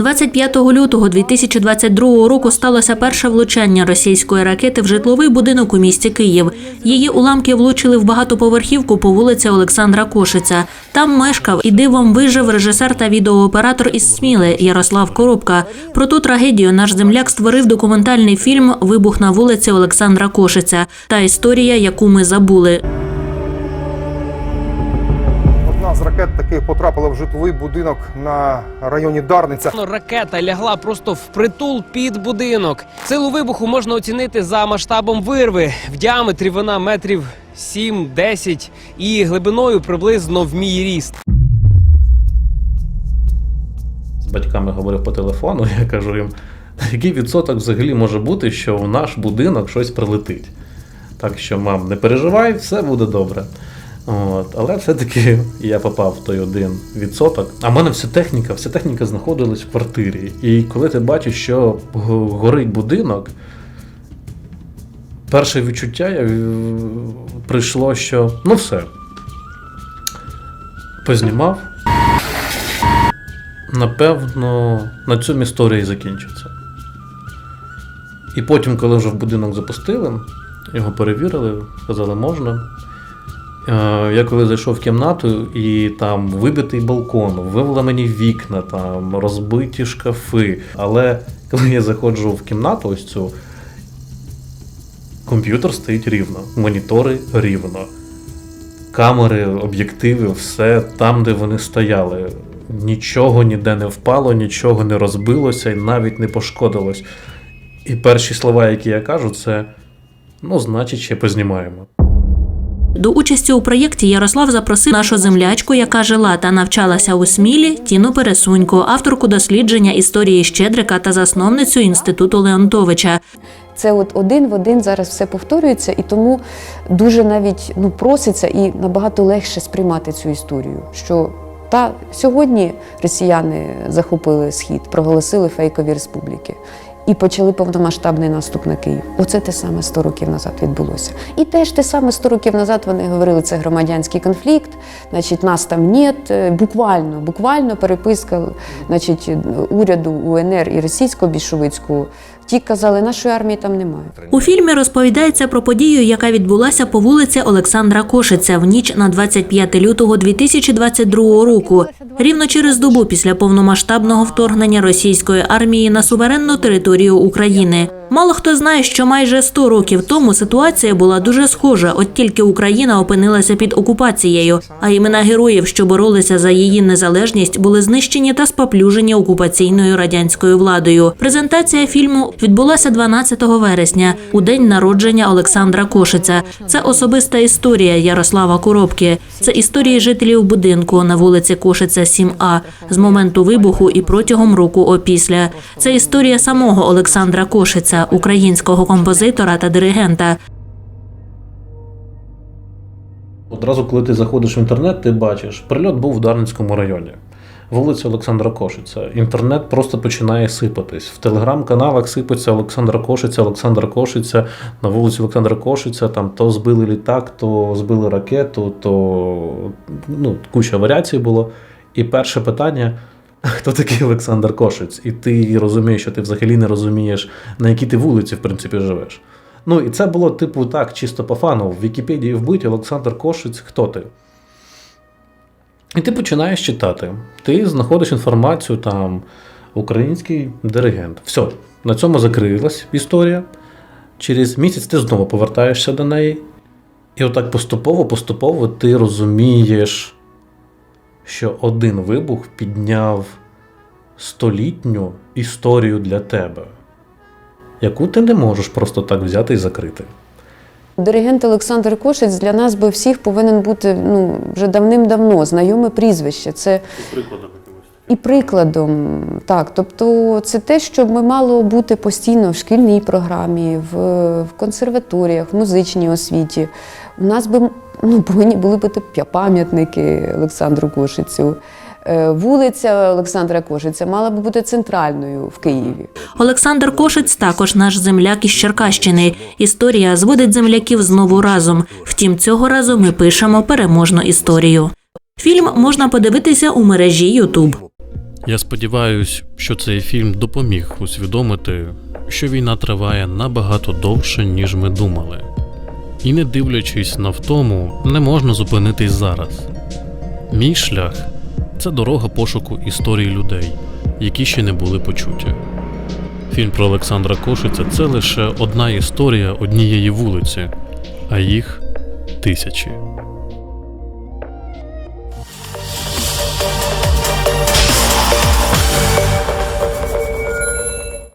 25 лютого 2022 року сталося перше влучання російської ракети в житловий будинок у місті Київ. Її уламки влучили в багатоповерхівку по вулиці Олександра Кошиця. Там мешкав і дивом вижив режисер та відеооператор із Сміли Ярослав Коробка. Про ту трагедію наш земляк створив документальний фільм Вибух на вулиці Олександра Кошиця та історія, яку ми забули. З ракет таки потрапила в житловий будинок на районі Дарниця. Ну, Ракета лягла просто впритул під будинок. Силу вибуху можна оцінити за масштабом вирви. В діаметрі вона метрів 7-10 і глибиною приблизно в мій ріст. з батьками говорив по телефону, я кажу їм, який відсоток взагалі може бути, що в наш будинок щось прилетить. Так що, мам, не переживай, все буде добре. От, але все-таки я попав в той один відсоток. А в мене вся техніка, вся техніка знаходилась в квартирі. І коли ти бачиш, що горить будинок, перше відчуття я, прийшло, що ну все. Познімав, напевно, на цьому історія і закінчиться. І потім, коли вже в будинок запустили, його перевірили, сказали, можна. Е, Я коли зайшов в кімнату, і там вибитий балкон, вивламані вікна, там розбиті шкафи. Але коли я заходжу в кімнату, ось цю, комп'ютер стоїть рівно, монітори рівно камери, об'єктиви, все там, де вони стояли. Нічого ніде не впало, нічого не розбилося і навіть не пошкодилось. І перші слова, які я кажу, це ну, значить, ще познімаємо. До участі у проєкті Ярослав запросив нашу землячку, яка жила та навчалася у Смілі, Тіну Пересунько, авторку дослідження історії Щедрика та засновницю інституту Леонтовича. Це от один в один зараз все повторюється, і тому дуже навіть ну, проситься і набагато легше сприймати цю історію. Що та сьогодні росіяни захопили схід, проголосили фейкові республіки. І почали повномасштабний наступ на Київ. Оце те саме 100 років назад відбулося. І теж те саме 100 років назад вони говорили, це громадянський конфлікт, значить, нас там нет. Е, Буквально, буквально переписка значить, уряду УНР і російського більшовицького. Ті казали, нашої армії там немає. У фільмі розповідається про подію, яка відбулася по вулиці Олександра Кошиця в ніч на 25 лютого 2022 року. Рівно через добу після повномасштабного вторгнення російської армії на суверенну територію України. Мало хто знає, що майже 100 років тому ситуація була дуже схожа, от тільки Україна опинилася під окупацією, а імена героїв, що боролися за її незалежність, були знищені та споплюжені окупаційною радянською владою. Презентація фільму відбулася 12 вересня, у день народження Олександра Кошиця. Це особиста історія Ярослава Коробки. Це історії жителів будинку на вулиці Кошиця 7А з моменту вибуху і протягом року опісля. Це історія самого Олександра Кошиця, українського композитора та диригента. Одразу, коли ти заходиш в інтернет, ти бачиш, прильот був в Дарницькому районі. Вулиця Олександра Кошиця. Інтернет просто починає сипатись. В телеграм-каналах сипаться Олександра Кошиця, Олександра Кошиця, на вулиці Олександра Кошиця, там то збили літак, то збили ракету, то ну, куча варіацій було. І перше питання. Хто такий Олександр Кошиць? І ти розумієш, що ти взагалі не розумієш, на якій ти вулиці, в принципі, живеш. Ну, і це було, типу, так, чисто по фану. В Вікіпедії вбить Олександр Кошиць, хто ти? І ти починаєш читати. Ти знаходиш інформацію там, український диригент. Все, на цьому закрилась історія. Через місяць ти знову повертаєшся до неї. І отак поступово-поступово ти розумієш, що один вибух підняв столітню історію для тебе, яку ти не можеш просто так взяти і закрити. Диригент Олександр Кошиць для нас би всіх повинен бути ну, вже давним-давно знайоме прізвище. Це і прикладом, так. Тобто це те, що ми мало бути постійно в шкільній програмі, в, в консерваторіях, в музичній освіті. У нас би ну, повинні були бути пя- пам'ятники Олександру Кошицю. Е, Вулиця Олександра Кошиця мала би бути центральною в Києві. Олександр Кошиць також наш земляк із Черкащини. Історія зводить земляків знову разом. Втім, цього разу ми пишемо переможну історію. Фільм можна подивитися у мережі Ютуб. Я сподіваюся, що цей фільм допоміг усвідомити, що війна триває набагато довше, ніж ми думали. І не дивлячись на втому, не можна зупинитись зараз. Мій шлях це дорога пошуку історії людей, які ще не були почуті. Фільм про Олександра Кошиця це лише одна історія однієї вулиці, а їх тисячі.